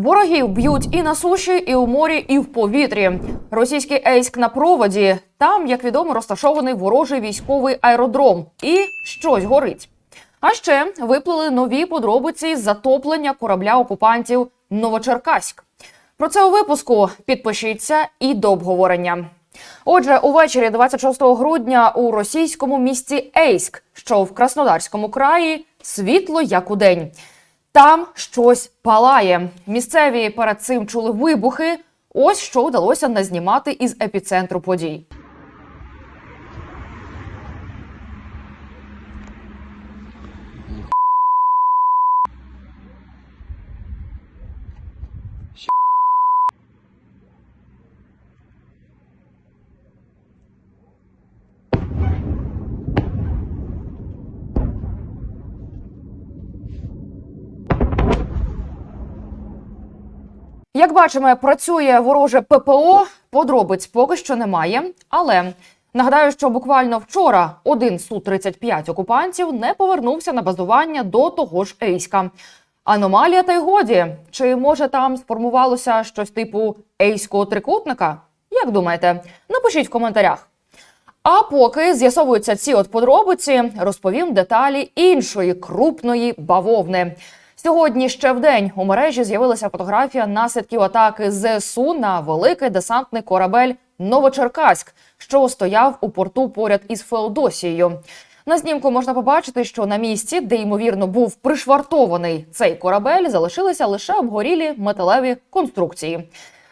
Ворогів б'ють і на суші, і у морі, і в повітрі. Російський ейськ на проводі. Там, як відомо, розташований ворожий військовий аеродром. І щось горить. А ще виплили нові подробиці затоплення корабля окупантів Новочеркаськ. Про це у випуску підпишіться і до обговорення. Отже, увечері 26 грудня у російському місті Ейськ, що в Краснодарському краї, світло як у день. Там щось палає. Місцеві перед цим чули вибухи. Ось що вдалося назнімати із епіцентру подій. Як бачимо, працює вороже ППО. Подробиць поки що немає. Але нагадаю, що буквально вчора один су 35 окупантів не повернувся на базування до того ж Ейська. Аномалія та й годі. Чи може там сформувалося щось типу ейського трикутника? Як думаєте? Напишіть в коментарях. А поки з'ясовуються ці от подробиці, розповім деталі іншої крупної бавовни. Сьогодні ще в день у мережі з'явилася фотографія наслідків атаки ЗСУ на великий десантний корабель Новочеркаськ, що стояв у порту поряд із Феодосією. На знімку можна побачити, що на місці, де ймовірно був пришвартований цей корабель, залишилися лише обгорілі металеві конструкції.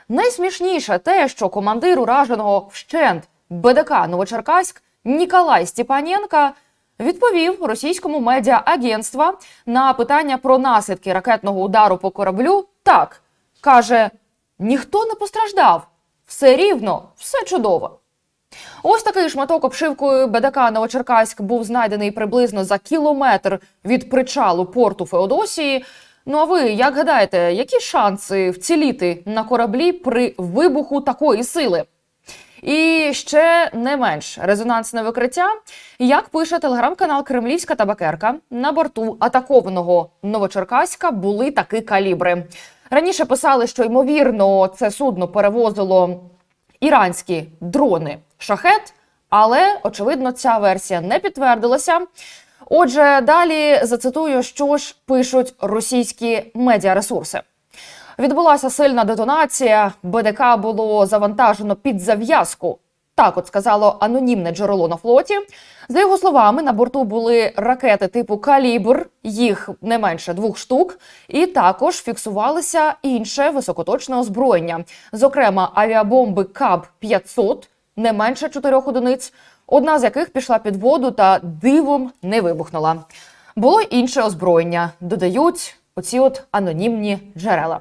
Найсмішніше те, що командир ураженого вщент БДК Новочеркаськ Ніколай Степаненка відповів російському медіа-агентства на питання про наслідки ракетного удару по кораблю. Так каже: ніхто не постраждав, все рівно, все чудово. Ось такий шматок обшивкою БДК Новочеркаськ був знайдений приблизно за кілометр від причалу порту Феодосії. Ну а ви як гадаєте, які шанси вціліти на кораблі при вибуху такої сили? І ще не менш резонансне викриття. Як пише телеграм-канал Кремлівська табакерка, на борту атакованого Новочеркаська були такі калібри. Раніше писали, що ймовірно це судно перевозило іранські дрони шахет, але очевидно ця версія не підтвердилася. Отже, далі зацитую, що ж пишуть російські медіаресурси. Відбулася сильна детонація. БДК було завантажено під зав'язку. Так, от сказало анонімне джерело на флоті. За його словами, на борту були ракети типу Калібр, їх не менше двох штук, і також фіксувалося інше високоточне озброєння, зокрема авіабомби КАБ 500 не менше чотирьох одиниць, одна з яких пішла під воду та дивом не вибухнула. Було інше озброєння, додають оці от анонімні джерела.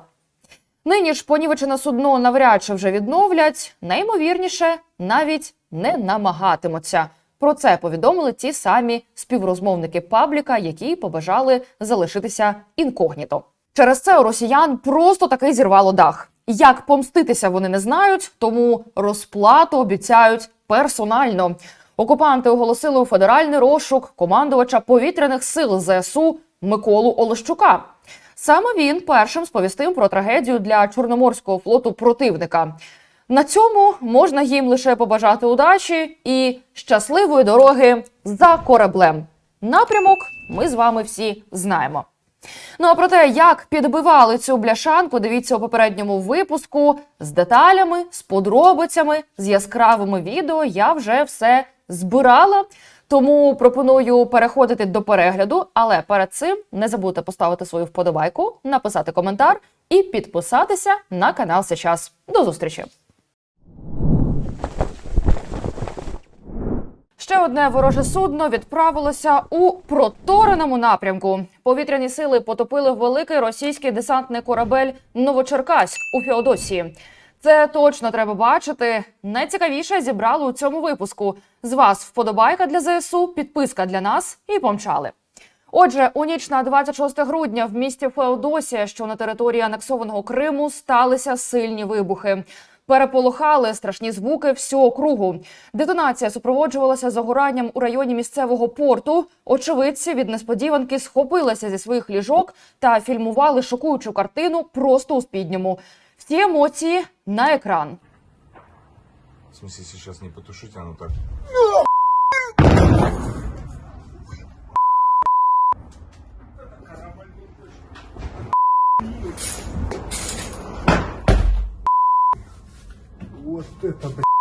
Нині ж понівечене судно навряд чи вже відновлять. Найімовірніше, навіть не намагатимуться. Про це повідомили ті самі співрозмовники пабліка, які побажали залишитися інкогніто. Через це у росіян просто таки зірвало дах. Як помститися вони не знають, тому розплату обіцяють персонально. Окупанти оголосили у федеральний розшук командувача повітряних сил ЗСУ Миколу Олещука. Саме він першим сповістив про трагедію для Чорноморського флоту противника. На цьому можна їм лише побажати удачі і щасливої дороги за кораблем. Напрямок ми з вами всі знаємо. Ну а про те, як підбивали цю бляшанку, дивіться у попередньому випуску з деталями, з подробицями, з яскравими відео. Я вже все збирала. Тому пропоную переходити до перегляду. Але перед цим не забудьте поставити свою вподобайку, написати коментар і підписатися на канал сейчас. До зустрічі! Ще одне вороже судно відправилося у протореному напрямку. Повітряні сили потопили великий російський десантний корабель Новочеркаськ у Феодосії. Це точно треба бачити. Найцікавіше зібрали у цьому випуску. З вас вподобайка для ЗСУ, підписка для нас і помчали. Отже, у ніч на 26 грудня в місті Феодосія, що на території анексованого Криму, сталися сильні вибухи. переполохали страшні звуки всього округу. Детонація супроводжувалася загоранням у районі місцевого порту. Очевидці від несподіванки схопилися зі своїх ліжок та фільмували шокуючу картину просто у спідньому. Всі емоції на екран. В смысле, сейчас не потушить, оно так. Вот это, блядь.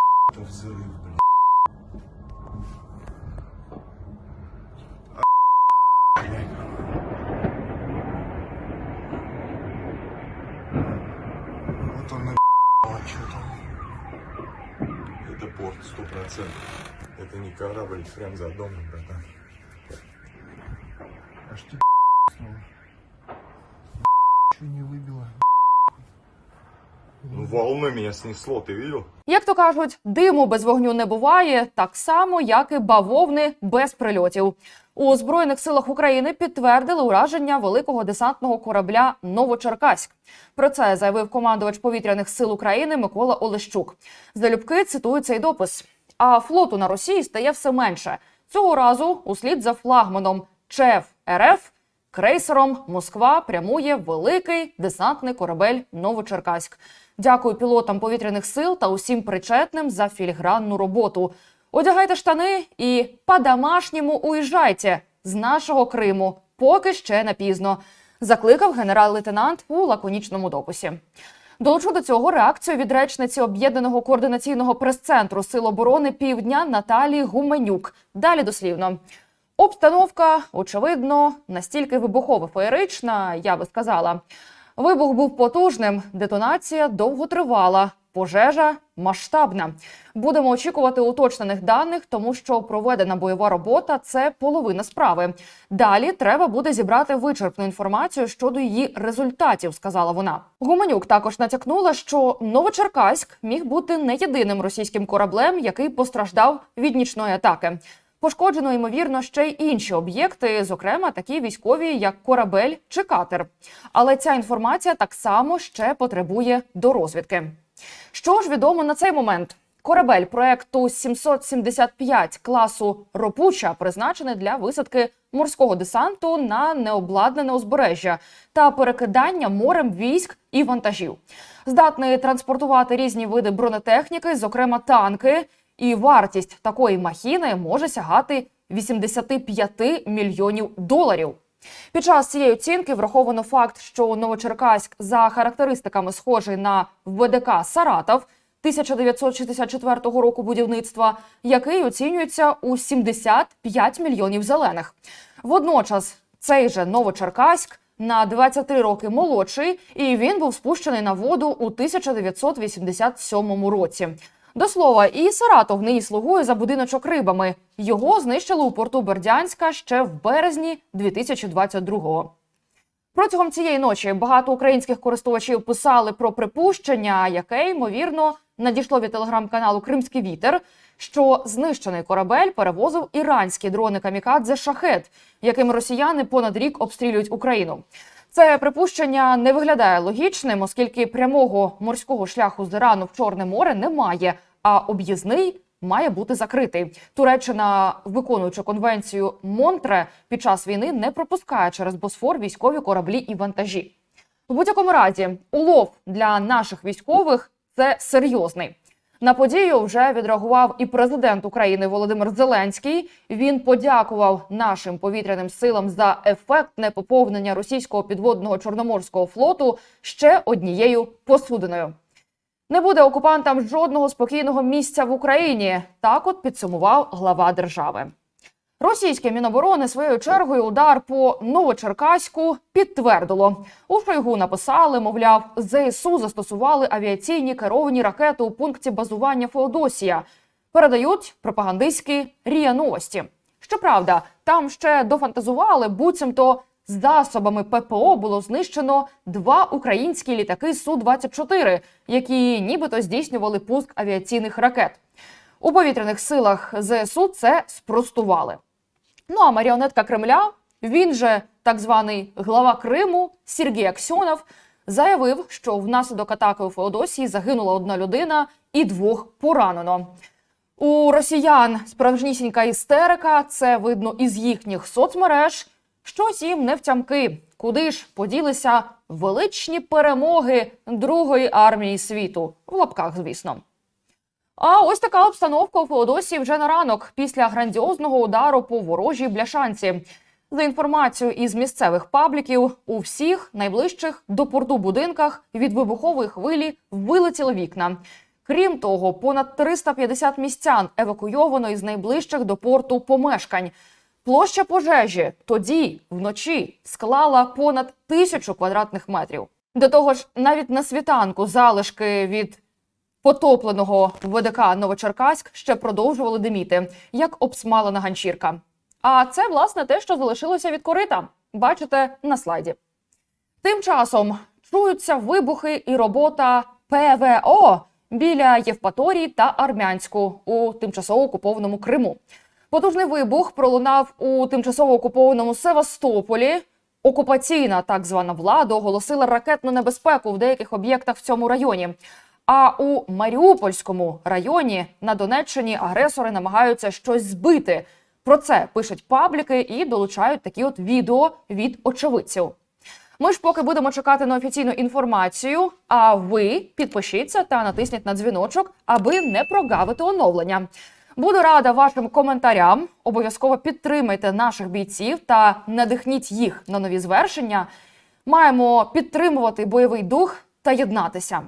Это порт, сто процентов. Это не корабль, прям за домом, братан. Волной меня снесло, ты видел? Як то кажуть, диму без вогню не буває, так само, як і бавовни без прильотів. У збройних силах України підтвердили ураження великого десантного корабля Новочеркаськ. Про це заявив командувач повітряних сил України Микола Олещук. Залюбки цитую цей допис. А флоту на Росії стає все менше. Цього разу, услід за флагманом ЧЕФ РФ, крейсером Москва прямує великий десантний корабель Новочеркаськ. Дякую пілотам повітряних сил та усім причетним за філігранну роботу. Одягайте штани і по-домашньому уїжджайте з нашого Криму, поки ще не пізно. Закликав генерал-лейтенант у лаконічному дописі. Долучу до цього реакцію від речниці об'єднаного координаційного прес-центру Сил оборони Півдня Наталії Гуменюк. Далі дослівно. Обстановка, очевидно, настільки вибухово феєрична, я би сказала. Вибух був потужним, детонація довго тривала, пожежа масштабна. Будемо очікувати уточнених даних, тому що проведена бойова робота це половина справи. Далі треба буде зібрати вичерпну інформацію щодо її результатів, сказала вона. Гуменюк також натякнула, що Новочеркаськ міг бути не єдиним російським кораблем, який постраждав від нічної атаки. Пошкоджено ймовірно ще й інші об'єкти, зокрема такі військові, як корабель чи катер. Але ця інформація так само ще потребує дорозвідки. Що ж відомо на цей момент? Корабель проекту 775 класу Ропуча призначений для висадки морського десанту на необладнане узбережжя та перекидання морем військ і вантажів. Здатний транспортувати різні види бронетехніки, зокрема танки, і вартість такої махіни може сягати 85 мільйонів доларів. Під час цієї оцінки враховано факт, що Новочеркаськ за характеристиками схожий на ВДК Саратов 1964 року будівництва, який оцінюється у 75 мільйонів зелених. Водночас цей же Новочеркаськ на 23 роки молодший, і він був спущений на воду у 1987 році. До слова, і Саратов нині слугує за будиночок рибами. Його знищили у порту Бердянська ще в березні 2022-го. Протягом цієї ночі багато українських користувачів писали про припущення, яке ймовірно надійшло від телеграм-каналу Кримський вітер, що знищений корабель перевозив іранські дрони камікадзе шахет, якими росіяни понад рік обстрілюють Україну. Це припущення не виглядає логічним, оскільки прямого морського шляху з Ірану в Чорне море немає, а об'їзний має бути закритий. Туреччина, виконуючи конвенцію Монтре, під час війни не пропускає через Босфор військові кораблі і вантажі. В будь-якому разі, улов для наших військових це серйозний. На подію вже відреагував і президент України Володимир Зеленський. Він подякував нашим повітряним силам за ефектне поповнення російського підводного чорноморського флоту ще однією посудиною. Не буде окупантам жодного спокійного місця в Україні. Так от підсумував глава держави. Російське міноборони своєю чергою удар по Новочеркаську підтвердило. У Шойгу написали, мовляв, ЗСУ застосували авіаційні керовані ракети у пункті базування Феодосія. Передають пропагандистські рія новості. Щоправда, там ще дофантазували, буцімто засобами ППО було знищено два українські літаки су 24 які нібито здійснювали пуск авіаційних ракет. У повітряних силах ЗСУ це спростували. Ну а маріонетка Кремля, він же так званий глава Криму Сергій Аксьонов, заявив, що внаслідок атаки у Феодосії загинула одна людина і двох поранено. У росіян справжнісінька істерика. Це видно із їхніх соцмереж. Щось їм не втямки. Куди ж поділися величні перемоги Другої армії світу в лапках, звісно. А ось така обстановка у Феодосії вже на ранок після грандіозного удару по ворожій бляшанці. За інформацією із місцевих пабліків, у всіх найближчих до порту будинках від вибухової хвилі вилетіли вікна. Крім того, понад 350 містян евакуйовано із найближчих до порту помешкань. Площа пожежі тоді вночі склала понад тисячу квадратних метрів. До того ж, навіть на світанку залишки від потопленого ВДК Новочеркаськ ще продовжували диміти, як обсмалена ганчірка. А це власне те, що залишилося від корита. Бачите на слайді. Тим часом чуються вибухи і робота ПВО біля Євпаторії та Армянську у тимчасово окупованому Криму. Потужний вибух пролунав у тимчасово окупованому Севастополі. Окупаційна так звана влада оголосила ракетну небезпеку в деяких об'єктах в цьому районі. А у Маріупольському районі на Донеччині агресори намагаються щось збити. Про це пишуть пабліки і долучають такі от відео від очевидців. Ми ж поки будемо чекати на офіційну інформацію. А ви підпишіться та натисніть на дзвіночок, аби не прогавити оновлення. Буду рада вашим коментарям. Обов'язково підтримайте наших бійців та надихніть їх на нові звершення. Маємо підтримувати бойовий дух та єднатися.